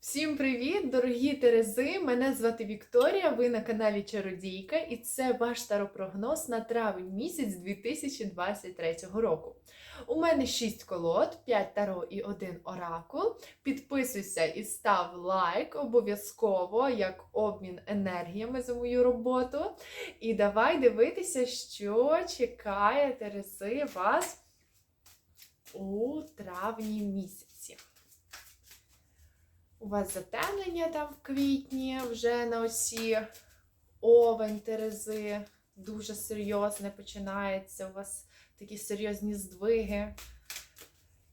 Всім привіт, дорогі Терези! Мене звати Вікторія. Ви на каналі Чародійка, і це ваш таропрогноз на травень місяць 2023 року. У мене 6 колод, 5 таро і 1 оракул. Підписуйся і став лайк обов'язково як обмін енергіями за мою роботу. І давай дивитися, що чекає Терези вас у травні місяці. У вас затемнення там в квітні вже на оці овень Терези. Дуже серйозне починається. У вас такі серйозні здвиги.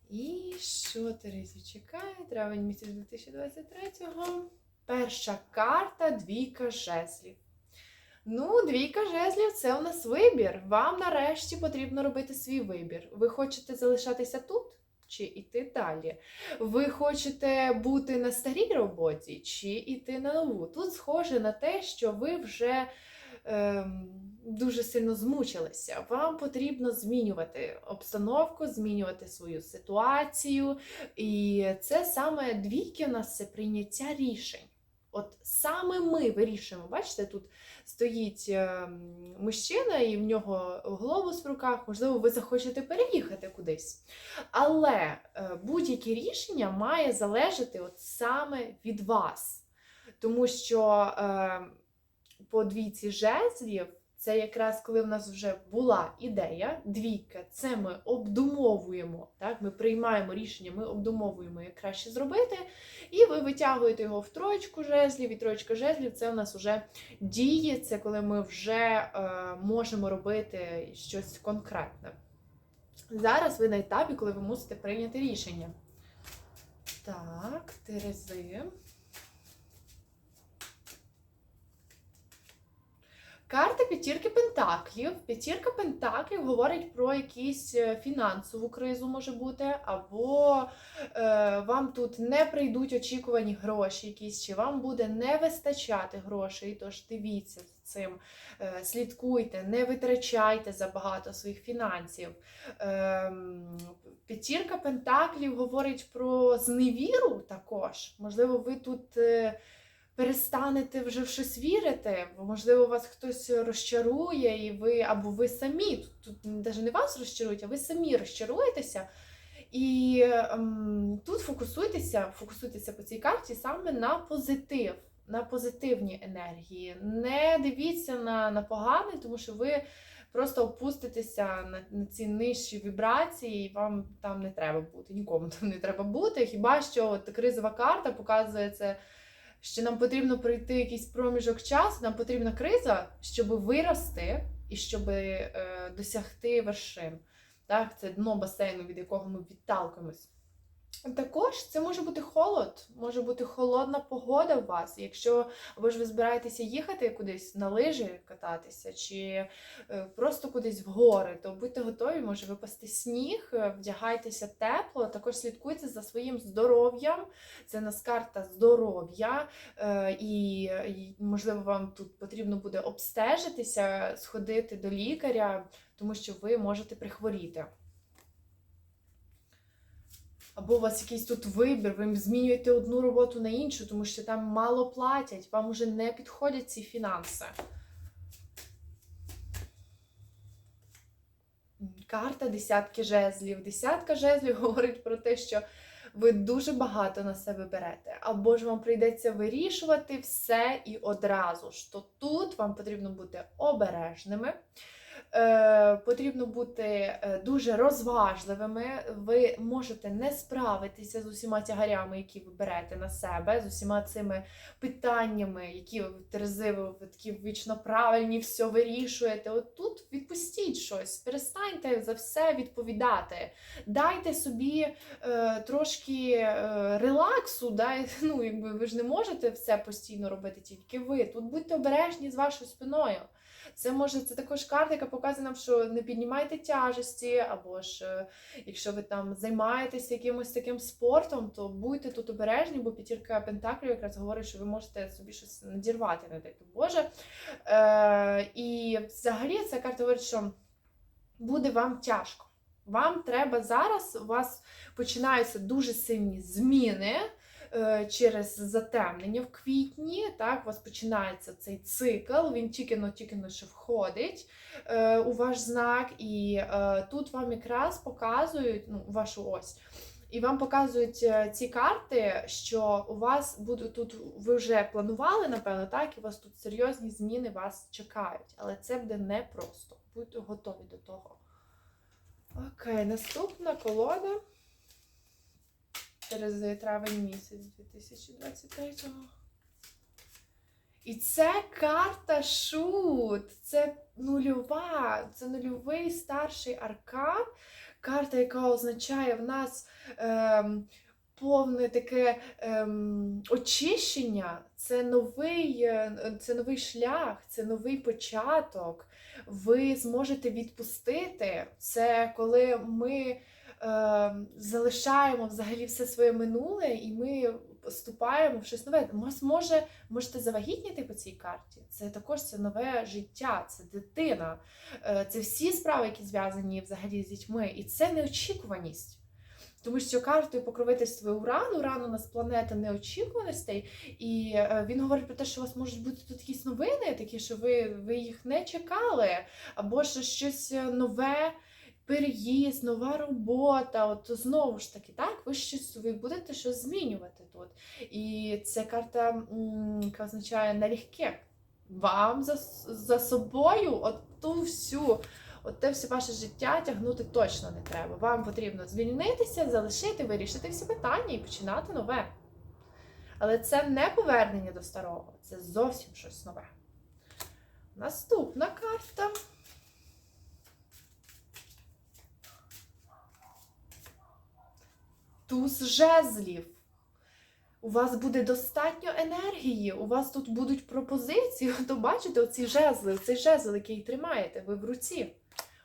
І що Терезі чекає? Травень місяць 2023-го. Перша карта двійка жезлів. Ну, двійка жезлів це у нас вибір. Вам нарешті потрібно робити свій вибір. Ви хочете залишатися тут чи йти далі? Ви хочете бути на старій роботі чи йти на нову? Тут схоже на те, що ви вже ем, дуже сильно змучилися. Вам потрібно змінювати обстановку, змінювати свою ситуацію. І це саме двійки у нас це прийняття рішень. От саме ми вирішуємо. Бачите, тут стоїть ем, мужчина, і в нього глобус в руках, можливо, ви захочете переїхати кудись. Але е, будь-яке рішення має залежати от саме від вас. Тому що е, по двійці жезлів це якраз коли в нас вже була ідея, двійка, це ми обдумовуємо, так? ми приймаємо рішення, ми обдумовуємо, як краще зробити, і ви витягуєте його в троєчку жезлів, і троєчка жезлів це у нас вже дії, це коли ми вже е, можемо робити щось конкретне. Зараз ви на етапі, коли ви мусите прийняти рішення. Так, Терези. Карта п'ятірки Пентаклів. П'ятірка Пентаклів говорить про якусь е, фінансову кризу, може бути, або е, вам тут не прийдуть очікувані гроші, якісь, чи вам буде не вистачати грошей. Тож дивіться цим, е, слідкуйте, не витрачайте забагато своїх фінансів. Е, п'ятірка Пентаклів говорить про зневіру також. Можливо, ви тут. Е, перестанете вже в щось вірити, бо, можливо, вас хтось розчарує, і ви або ви самі тут, тут навіть не вас розчарують, а ви самі розчаруєтеся. І ем, тут фокусуйтеся, фокусуйтеся по цій карті саме на позитив, на позитивні енергії. Не дивіться на, на погане, тому що ви просто опуститеся на, на ці нижчі вібрації, і вам там не треба бути. Нікому там не треба бути. Хіба що от кризова карта показує це що нам потрібно пройти якийсь проміжок часу, нам потрібна криза, щоб вирости і щоб е, досягти вершин. Так, Це дно басейну, від якого ми відталкуємось. Також це може бути холод, може бути холодна погода у вас. Якщо або ж ви збираєтеся їхати кудись на лижі кататися, чи е, просто кудись в гори, то будьте готові, може випасти сніг, е, вдягайтеся тепло, також слідкуйте за своїм здоров'ям. Це нас карта здоров'я, е, і, можливо, вам тут потрібно буде обстежитися, сходити до лікаря, тому що ви можете прихворіти. Або у вас якийсь тут вибір, ви змінюєте одну роботу на іншу, тому що там мало платять, вам вже не підходять ці фінанси. Карта десятки жезлів. Десятка жезлів говорить про те, що ви дуже багато на себе берете, або ж вам прийдеться вирішувати все і одразу. То тут вам потрібно бути обережними. Е, потрібно бути е, дуже розважливими. Ви можете не справитися з усіма тягарями, які ви берете на себе, з усіма цими питаннями, які ви Терези, ви такі вічно правильні, все вирішуєте. От тут відпустіть щось, перестаньте за все відповідати. Дайте собі е, трошки е, релаксу. Дай, ну, якби ви ж не можете все постійно робити, тільки ви. Тут будьте обережні з вашою спиною. Це може це також карта, яка показує нам, що не піднімайте тяжесті, або ж е, якщо ви там займаєтеся якимось таким спортом, то будьте тут обережні, бо п'ятірка Пентаклів якраз говорить, що ви можете собі щось надірвати, не дайте Боже. Е, І взагалі ця карта говорить, що буде вам тяжко. Вам треба зараз, у вас починаються дуже сильні зміни. Е, через затемнення в квітні. Так, у вас починається цей цикл, він тільки-но тільки ще входить е, у ваш знак, і е, тут вам якраз показують ну, вашу ось. І вам показують ці карти, що у вас будуть тут, ви вже планували, напевно, так, і у вас тут серйозні зміни вас чекають. Але це буде непросто. Будьте готові до того. Окей, наступна колода. Терези травень місяць 2023-го. І це карта шут. Це нульова, це нульовий старший аркан. Карта, яка означає в нас ем, повне таке ем, очищення, це новий, е, це новий шлях, це новий початок. Ви зможете відпустити. Це коли ми ем, залишаємо взагалі все своє минуле, і ми вступаємо в щось нове. Вас може можете завагітніти по цій карті. Це також це нове життя, це дитина, е, це всі справи, які зв'язані взагалі з дітьми, і це неочікуваність. Тому що картою покровительства Уран, Уран у нас планета неочікуваностей, і е, він говорить про те, що у вас можуть бути тут якісь новини, такі, що ви, ви їх не чекали, або що щось е, нове, переїзд, нова робота. От знову ж таки, так, ви щось ви будете щось змінювати тут. І це карта, яка означає налегке. Вам за, за собою от ту всю. От те все ваше життя тягнути точно не треба. Вам потрібно звільнитися, залишити, вирішити всі питання і починати нове. Але це не повернення до старого, це зовсім щось нове. Наступна карта. Туз жезлів. У вас буде достатньо енергії, у вас тут будуть пропозиції. То бачите, оці жезли, цей жезл, який тримаєте ви в руці.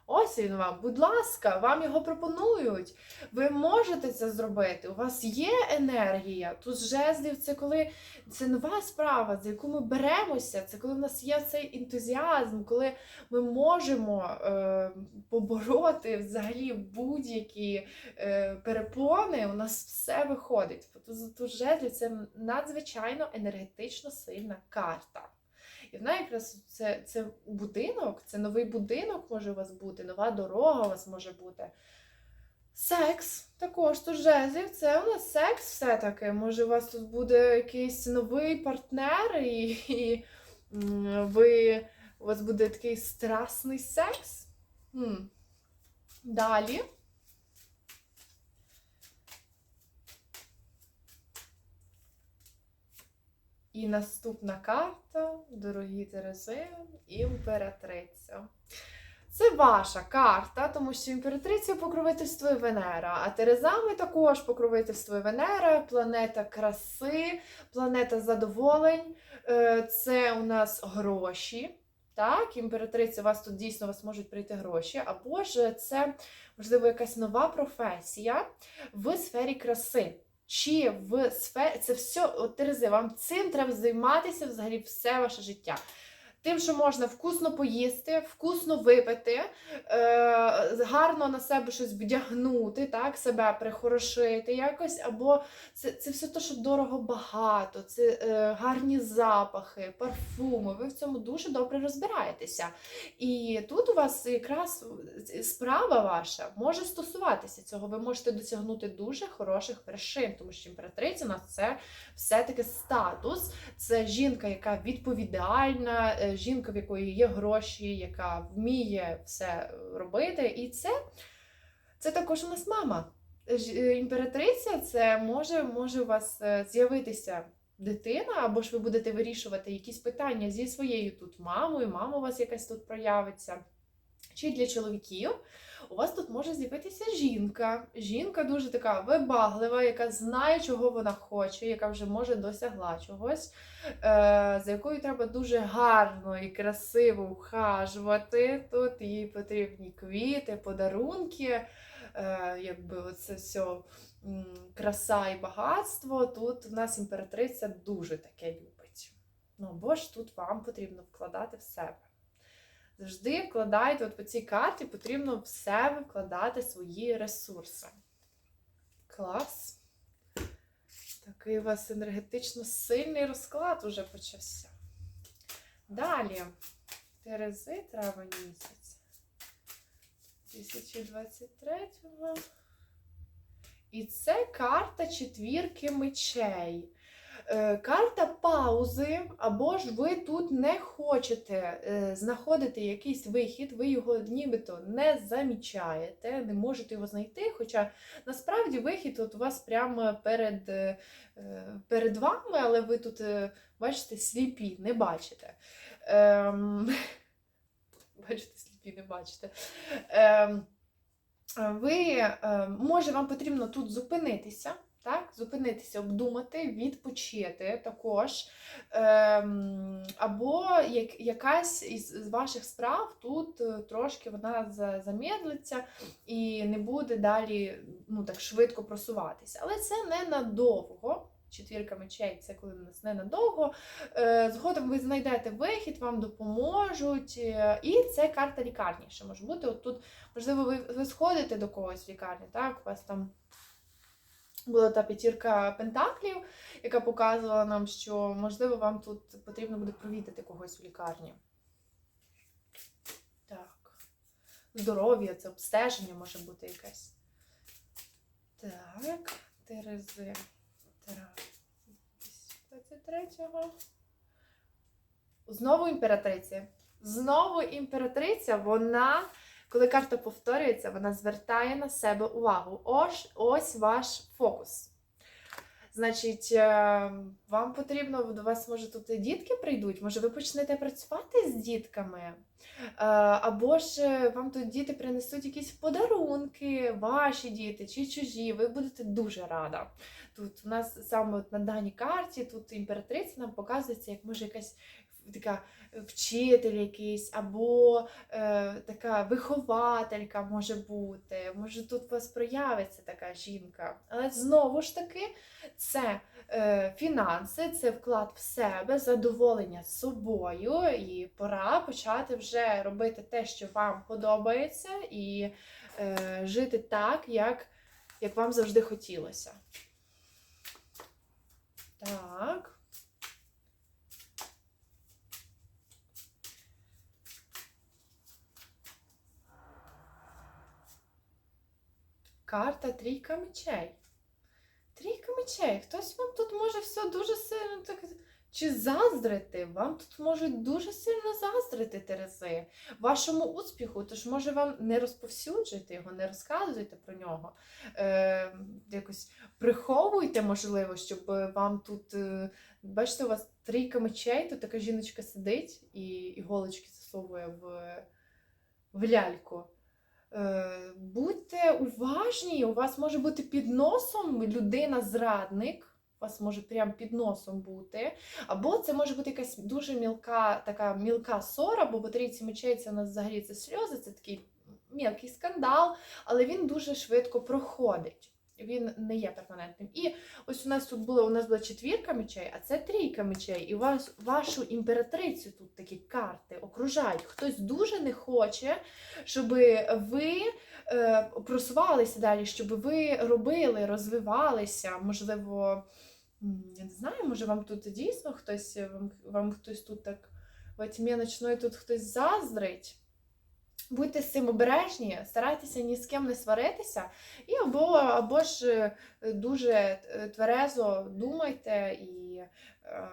Ось він вам, будь ласка, вам його пропонують. Ви можете це зробити. У вас є енергія. Тут жезлів це коли це нова справа, за яку ми беремося. Це коли в нас є цей ентузіазм, коли ми можемо е, побороти взагалі будь-які е, перепони. У нас все виходить. Тут, жезлів це надзвичайно енергетично сильна карта. І вона якраз це, це будинок, це новий будинок може у вас бути, нова дорога у вас може бути. Секс також тут жезлів, це у нас секс все-таки. Може, у вас тут буде якийсь новий партнер, і, і ви, у вас буде такий страсний секс. Далі. І наступна карта, дорогі Терези, імператриця. Це ваша карта, тому що імператриця покровительствує Венера, а Терезами також покровительствує Венера, планета краси, планета задоволень. Е, це у нас гроші. Так, імператриця, у вас тут дійсно у вас можуть прийти гроші, або ж це, можливо, якась нова професія в сфері краси. Чи в сфері це все от Терези, вам цим треба займатися взагалі все ваше життя. Тим, що можна вкусно поїсти, вкусно випити, е, гарно на себе щось вдягнути, так, себе прихорошити якось, або це це все те, що дорого багато, це е, гарні запахи, парфуми. Ви в цьому дуже добре розбираєтеся. І тут у вас якраз справа ваша може стосуватися цього. Ви можете досягнути дуже хороших вершин, тому що імператриця у нас це все-таки статус, це жінка, яка відповідальна. Жінка, в якої є гроші, яка вміє все робити. І це це також у нас мама. Е, імператриця це може, може у вас е, з'явитися дитина, або ж ви будете вирішувати якісь питання зі своєю тут мамою, мама у вас якась тут проявиться. Чи для чоловіків у вас тут може з'явитися жінка. Жінка дуже така вибаглива, яка знає, чого вона хоче, яка вже може досягла чогось, е, за якою треба дуже гарно і красиво вхажувати. Тут їй потрібні квіти, подарунки, е, якби оце все краса і багатство. Тут в нас імператриця дуже таке любить. Ну, бо ж тут вам потрібно вкладати в себе. Завжди вкладайте, от по цій карті потрібно в себе вкладати свої ресурси. Клас. Такий у вас енергетично сильний розклад уже почався. Далі. Терези травень місяць. 2023-го. І це карта четвірки мечей. Е, Карта паузи, або ж ви тут не хочете е, знаходити якийсь вихід, ви його нібито не замічаєте, не можете його знайти. Хоча насправді вихід от у вас прямо перед, е, перед вами, але ви тут, бачите, сліпі, не бачите. Ем, Бачите, сліпі, не бачите. Ем, ви, може, вам потрібно тут зупинитися, так? Зупинитися, обдумати, відпочити також. Ем, або як, якась із ваших справ тут е, трошки вона замедлиться і не буде далі ну, так швидко просуватися. Але це не надовго. Четвірка мечей це коли у нас ненадовго. Е, Згодом ви знайдете вихід, вам допоможуть. е, І це карта лікарні ще може бути. От тут, можливо, ви, ви сходите до когось в лікарні, так? У вас там була та п'ятірка пентаклів, яка показувала нам, що можливо вам тут потрібно буде провідати когось в лікарні. Так. Здоров'я, це обстеження може бути якесь. Так, Терези. Так. 23-го. Знову імператриця. Знову імператриця, вона, коли карта повторюється, вона звертає на себе увагу. Ось, ось ваш фокус. Значить, е, вам потрібно, до вас, може, тут і дітки прийдуть, може, ви почнете працювати з дітками, Е, або ж е, вам тут діти принесуть якісь подарунки, ваші діти чи чужі, ви будете дуже рада. Тут у нас саме на даній карті, тут імператриця нам показується, як може якась така вчитель якийсь, або е, така вихователька може бути. Може тут у вас проявиться така жінка. Але знову ж таки, це е, фінанси, це вклад в себе, задоволення собою, і пора почати вже робити те, що вам подобається, і е, жити так, як, як вам завжди хотілося. Так. Карта трійка мечей. Трійка мечей. Хтось вам тут може все дуже сильно так. Чи заздрити? Вам тут можуть дуже сильно заздрити Терези вашому успіху, тож може вам не розповсюджуйте його, не розказуйте про нього. Е, якось приховуйте, можливо, щоб вам тут. Е, бачите, у вас трійка мечей, тут така жіночка сидить і іголочки засовує в, в ляльку. Е, Будьте уважні, у вас може бути під носом людина-зрадник. У вас може прям під носом бути. Або це може бути якась дуже мілка, така мілка ссора, бо по мечей це у нас взагалі це сльози, це такий мілкий скандал, але він дуже швидко проходить. Він не є перманентним. І ось у нас тут було, у нас була четвірка мечей, а це трійка мечей. І вас вашу імператрицю тут такі карти окружають. Хтось дуже не хоче, щоб ви е, просувалися далі, щоб ви робили, розвивалися. Можливо, я не знаю, може вам тут дійсно хтось, вам, вам хтось тут так тьмі ночної тут хтось заздрить. Будьте з цим обережні, старайтеся ні з ким не сваритися, і або, або ж е, дуже е, тверезо думайте і е,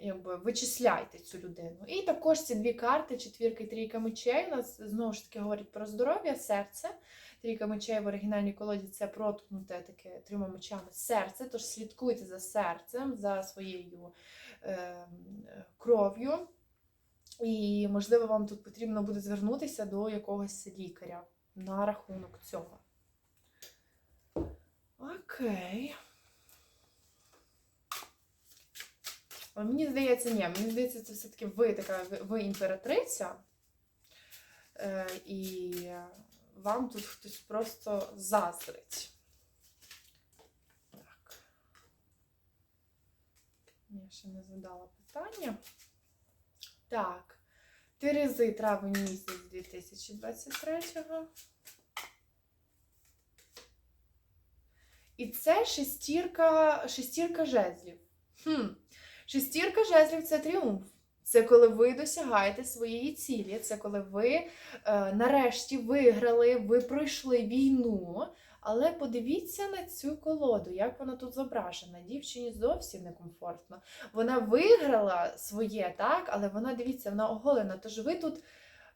якби вичисляйте цю людину. І також ці дві карти, четвірка і трійка мечей, у нас знову ж таки говорять про здоров'я, серце. Трійка мечей в оригінальній колоді це проткнуте таке трьома мечами серце, тож слідкуйте за серцем, за своєю е, кров'ю. І, можливо, вам тут потрібно буде звернутися до якогось лікаря на рахунок цього. Окей. Але мені здається, ні, мені здається, це все-таки ви така, ви, імператриця. Е, і вам тут хтось просто заздрить. Я ще не задала питання. Так. Терези травень місяць 2023-го. І це шестірка, шестірка жезлів. Хм. Шестірка жезлів це тріумф. Це коли ви досягаєте своєї цілі, це коли ви е, нарешті виграли, ви пройшли війну. Але подивіться на цю колоду, як вона тут зображена. Дівчині зовсім некомфортно. Вона виграла своє, так, але вона, дивіться, вона оголена. Тож ви тут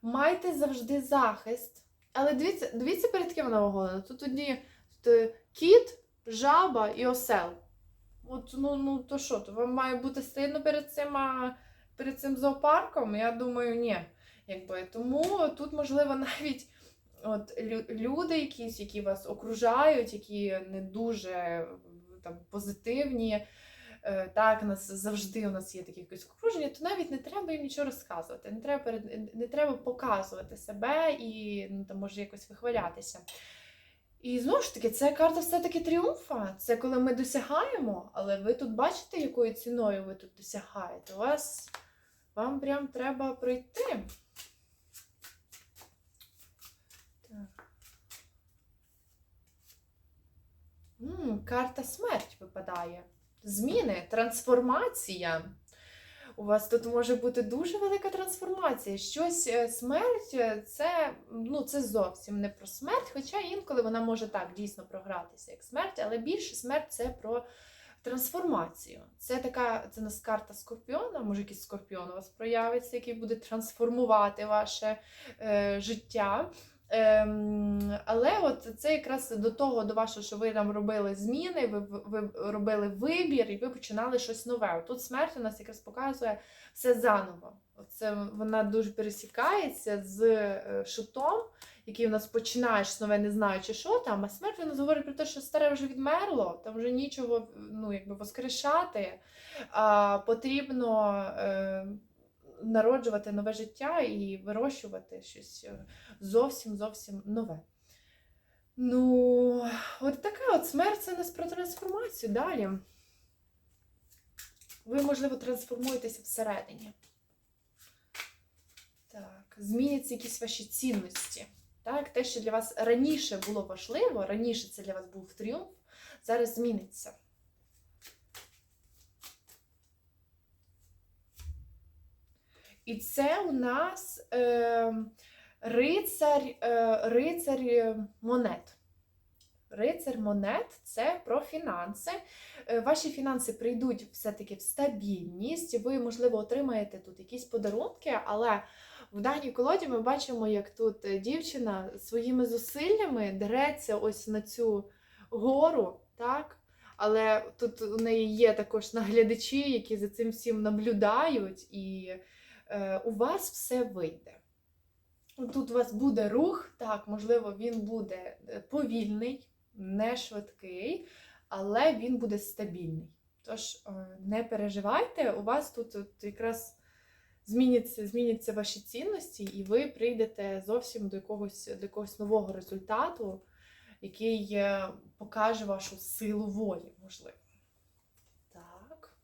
маєте завжди захист. Але дивіться, дивіться, перед ким вона оголена. Тут одні тут, е, кіт, жаба і осел. От, ну, ну то що, то вам має бути стидно перед цим, перед цим зоопарком? Я думаю, ні. Якби. Тому тут, можливо, навіть от, лю- люди якісь, які вас окружають, які не дуже там, позитивні. е, Так, нас завжди у нас є такі якісь окруження, то навіть не треба їм нічого розказувати, не треба не треба показувати себе і ну, там може якось вихвалятися. І знову ж таки, це карта все-таки тріумфа. Це коли ми досягаємо, але ви тут бачите, якою ціною ви тут досягаєте. У вас вам прям треба пройти. М, карта смерть випадає. Зміни, трансформація. У вас тут може бути дуже велика трансформація. Щось е, смерть е, це, ну, це зовсім не про смерть, хоча інколи вона може так дійсно програтися як смерть, але більше смерть це про трансформацію. Це така, це нас карта скорпіона, може якийсь скорпіон у вас проявиться, який буде трансформувати ваше е, життя. Ем, але от це якраз до того, до вашого, що ви там робили зміни, ви, ви робили вибір і ви починали щось нове. Тут смерть у нас якраз показує все заново. Це вона дуже пересікається з е, шутом, який у нас починає щось нове, не знаючи, що там. А смерть вона говорить про те, що старе вже відмерло, там вже нічого ну, якби воскрешати. А потрібно е, народжувати нове життя і вирощувати щось е, зовсім зовсім нове. Ну, от така от смерть це нас про трансформацію далі. Ви, можливо, трансформуєтеся всередині. Так, зміняться якісь ваші цінності. Так, те, що для вас раніше було важливо, раніше це для вас був тріумф, зараз зміниться. І це у нас е, рицар, е, рицар е, монет. Рицар монет це про фінанси. Е, Ваші фінанси прийдуть все-таки в стабільність. Ви, можливо, отримаєте тут якісь подарунки, але в даній колоді ми бачимо, як тут е, дівчина своїми зусиллями дереться ось на цю гору, так? Але тут у неї є також наглядачі, які за цим всім наблюдають, і у вас все вийде. Тут у вас буде рух, так, можливо, він буде е, повільний, не швидкий, але він буде стабільний. Тож е, не переживайте, у вас тут от якраз зміняться, зміняться ваші цінності, і ви прийдете зовсім до якогось, до якогось нового результату, який е, покаже вашу силу волі, можливо. Так.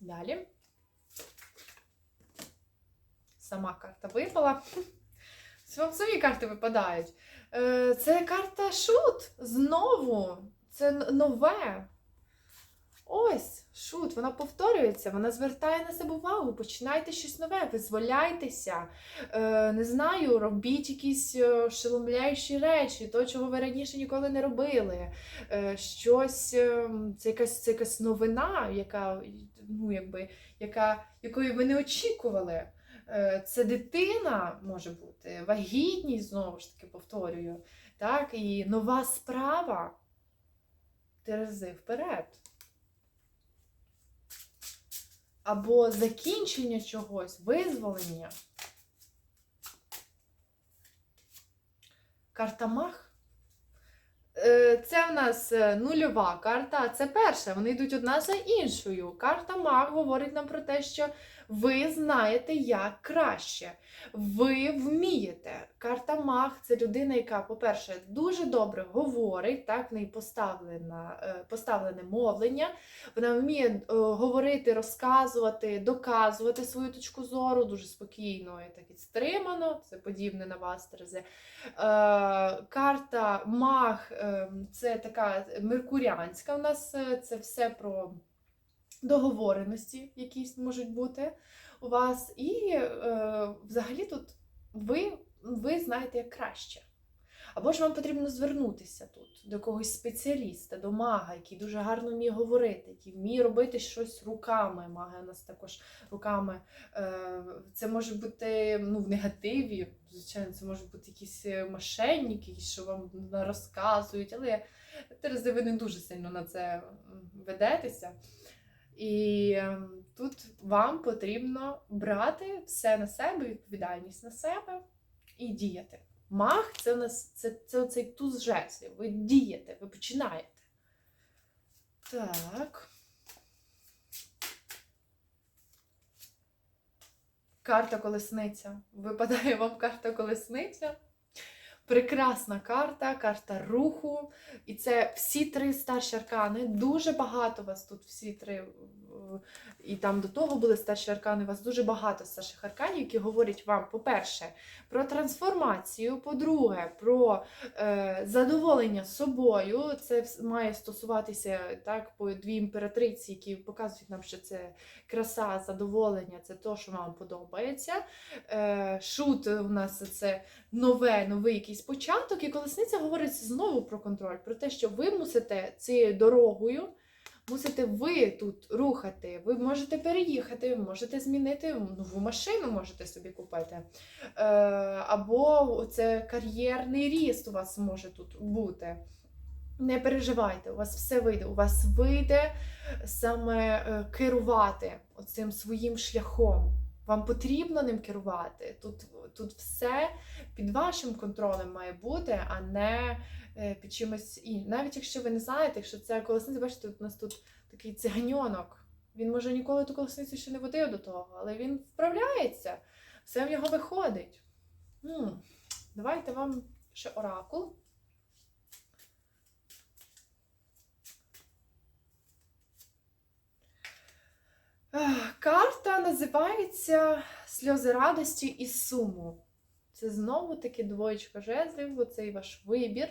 Далі. Сама карта випала. Вам самі карти випадають. Е, Це карта шут. Знову. Це нове. Ось, шут, вона повторюється, вона звертає на себе увагу. Починайте щось нове, визволяйтеся. Е, не знаю, робіть якісь е, ошеломляючі речі, то, чого ви раніше ніколи не робили. Щось, це якась, це якась новина, яка, ну, якби, яка, якої ви не очікували. Е, Це дитина може бути, вагітність, знову ж таки повторюю. Так, і нова справа. Терези вперед. Або закінчення чогось, визволення. Карта Мах. Е, Це в нас е, нульова карта, це перша. Вони йдуть одна за іншою. Карта Маг говорить нам про те, що ви знаєте, як краще. Ви вмієте. Карта Маг це людина, яка, по-перше, дуже добре говорить, так, в неї поставлена, е, поставлене мовлення. Вона вміє е, говорити, розказувати, доказувати свою точку зору дуже спокійно і так і стримано. Це подібне на вас, Терези. Е, карта Маг. е, ем, це така меркуріанська у нас, це все про договореності, якісь можуть бути у вас. І е, взагалі тут ви, ви знаєте як краще. Або ж вам потрібно звернутися тут до когось спеціаліста, до мага, який дуже гарно вміє говорити, який вміє робити щось руками. Маги у нас також руками. Е, Це може бути ну, в негативі, звичайно, це можуть бути якісь е, мошенники, що вам розказують, але Терези, ви не дуже сильно на це ведетеся. І е, тут вам потрібно брати все на себе, відповідальність на себе і діяти. Маг це у нас це, це оцей туз жезлів. Ви дієте, ви починаєте. Так. Карта колесниця. Випадає вам карта колесниця. Прекрасна карта, карта руху. І це всі три старші аркани. Дуже багато вас тут, всі три. Е, І там до того були старші аркани. У вас дуже багато старших арканів, які говорять вам, по-перше, про трансформацію, по-друге, про е, задоволення собою. Це має стосуватися так, по дві імператриці, які показують нам, що це краса, задоволення, це то, що вам подобається. Е, шут у нас це нове, новий якийсь початок, і колесниця говорить знову про контроль, про те, що ви мусите цією дорогою. Мусите ви тут рухати, ви можете переїхати, можете змінити нову машину, можете собі купити. Е, або це кар'єрний ріст у вас може тут бути. Не переживайте, у вас все вийде. У вас вийде саме е, керувати оцим своїм шляхом. Вам потрібно ним керувати. Тут, тут все під вашим контролем має бути, а не під чимось іншим. Навіть якщо ви не знаєте, якщо це колесниця, бачите, у нас тут такий циганьонок. Він може ніколи ту колесницю ще не водив до того, але він вправляється, все в нього виходить. М, Давайте вам ще оракул. Карта називається Сльози радості і суму. Це знову таки двоєчка жезлів, оцей ваш вибір.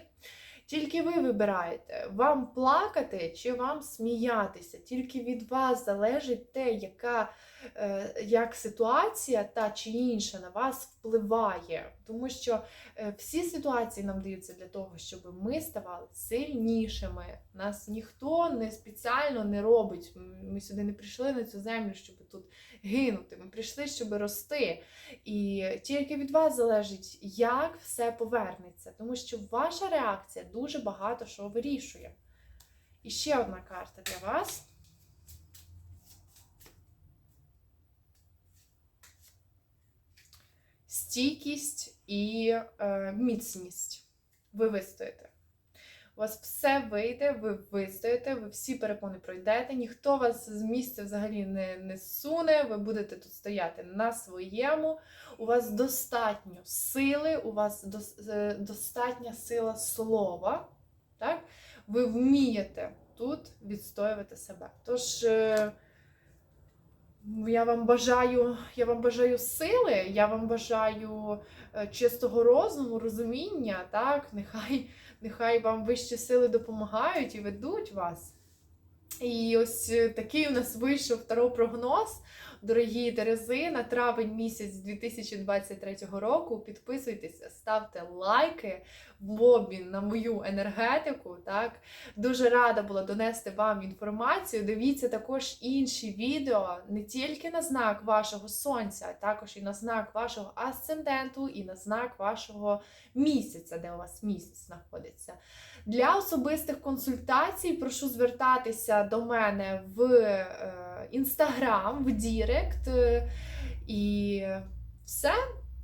Тільки ви вибираєте, вам плакати чи вам сміятися. Тільки від вас залежить те, яка е, як ситуація та чи інша на вас впливає. Тому що е, всі ситуації нам даються для того, щоб ми ставали сильнішими. Нас ніхто не спеціально не робить. Ми сюди не прийшли на цю землю, щоб тут гинути. Ми прийшли, щоб рости. І тільки від вас залежить, як все повернеться, тому що ваша реакція дуже багато що вирішує. І ще одна карта для вас. Стійкість і е, міцність. Ви вистоїте. У вас все вийде, ви вистоїте, ви всі перепони пройдете, ніхто вас з місця взагалі не, не суне, ви будете тут стояти на своєму. У вас достатньо сили, у вас дос- е, достатня сила слова. Так? Ви вмієте тут відстоювати себе. Тож. е, я вам бажаю, я вам бажаю сили, я вам бажаю е, чистого розуму, розуміння, так? Нехай, нехай вам вищі сили допомагають і ведуть вас. І ось е, такий у нас вийшов прогноз. Дорогі Терези, на травень місяць 2023 року. Підписуйтеся, ставте лайки в обмін на мою енергетику. Так? Дуже рада була донести вам інформацію. Дивіться також інші відео не тільки на знак вашого сонця, а також і на знак вашого асценденту, і на знак вашого місяця, де у вас місяць знаходиться. Для особистих консультацій прошу звертатися до мене в інстаграм, в Дірект. Е, І все.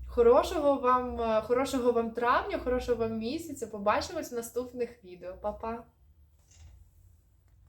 Хорошого вам, е, хорошого вам травня, хорошого вам місяця. Побачимось в наступних відео. Па-па!